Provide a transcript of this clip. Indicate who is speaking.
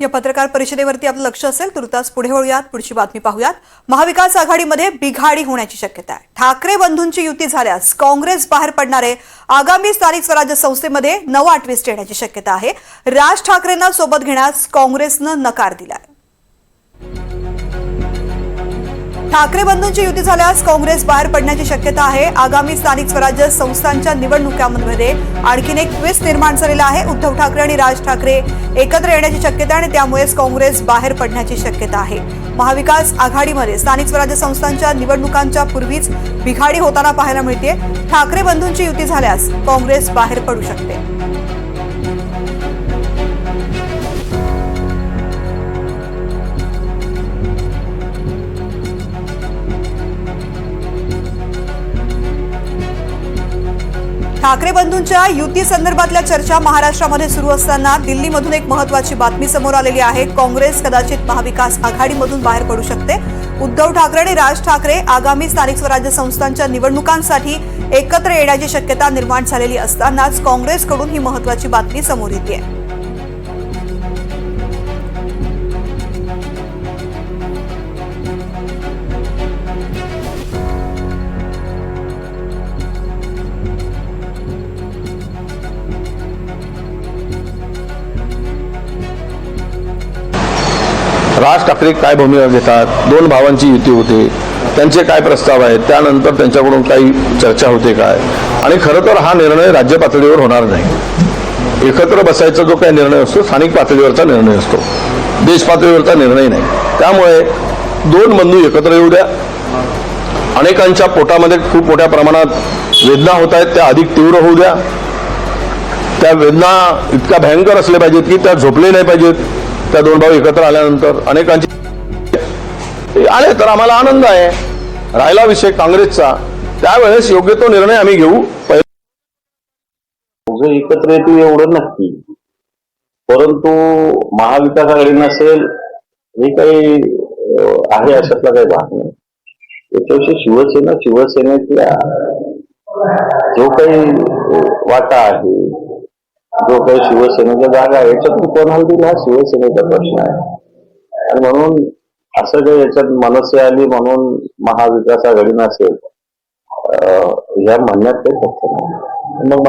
Speaker 1: या पत्रकार परिषदेवरती आपलं लक्ष असेल तुर्तास पुढे वळूयात पुढची बातमी पाहूयात. महाविकास आघाडीमध्ये बिघाडी होण्याची शक्यता आहे. ठाकरे बंधूंची युती झाल्यास काँग्रेस बाहेर पडणारे आगामी स्थानिक स्वराज्य संस्थेमध्ये नवा ट्विस्ट येण्याची शक्यता आहे. राज ठाकरेंना सोबत घेण्यास काँग्रेसनं नकार दिलाय. ठाकरे बंधूंची युती झाल्यास काँग्रेस बाहेर पडण्याची शक्यता आहे. आगामी स्थानिक स्वराज्य संस्थांच्या निवडणुकांमध्ये आणखीन एक ट्विस्ट निर्माण झालेला आहे. उद्धव ठाकरे आणि राज ठाकरे एकत्र येण्याची शक्यता आणि त्यामुळेच काँग्रेस बाहेर पडण्याची शक्यता आहे. महाविकास आघाडीमध्ये स्थानिक स्वराज्य संस्थांच्या निवडणुकांच्या पूर्वीच बिघाडी होताना पाहायला मिळते ठाकरे बंधूंची युती झाल्यास काँग्रेस बाहेर पडू शकते. ठाकरे बंधूंच्या युती संदर्भातल्या चर्चा महाराष्ट्रामध्ये सुरू असताना दिल्लीमधून एक महत्वाची बातमी समोर आलेली आहे. काँग्रेस कदाचित महाविकास आघाडीमधून बाहेर पडू शकते. उद्धव ठाकरे आणि राज ठाकरे आगामी स्थानिक स्वराज्य संस्थांच्या निवडणुकांसाठी एकत्र येण्याची शक्यता निर्माण झालेली असतानाच काँग्रेसकडून ही महत्वाची बातमी समोर येते आहे
Speaker 2: राज ठाकरे काय भूमिका घेतात? दोन भावांची युती होते. त्यांचे काय प्रस्ताव आहेत? त्यानंतर त्यांच्याकडून काही चर्चा होते काय? आणि खरं तर हा निर्णय राज्य पातळीवर होणार नाही. एकत्र बसायचा जो काही निर्णय असतो स्थानिक पातळीवरचा निर्णय असतो. देश पातळीवरचा निर्णय नाही. त्यामुळे दोन बंधू एकत्र येऊ द्या. अनेकांच्या पोटामध्ये खूप मोठ्या प्रमाणात वेदना होत आहेत त्या अधिक तीव्र होऊ द्या. त्या वेदना इतक्या भयंकर असल्या पाहिजेत की त्या झोपले नाही पाहिजेत. त्या दोन भाऊ एकत्र आल्यानंतर अनेकांची आले तर आम्हाला आनंद आहे. राहिला विषय काँग्रेसचा. त्यावेळेस योग्य तो निर्णय आम्ही घेऊ. पहिले
Speaker 3: एकत्र येतील एवढं नक्की. परंतु महाविकास आघाडी नसेल हे काही आहे अशातला काही भाग नाही. त्याच्याविषयी शिवसेना शिवसेनेतल्या जो काही वाटा आहे जो काही शिवसेनेच्या जागा आहे याच्यातून कोणाला दिला हा शिवसेनेचा प्रश्न आहे. आणि म्हणून असं काही याच्यात मनसे आली म्हणून महाविकास आघाडी नसेल अं, ह्या म्हणण्यात काही तथ्य नाही. मग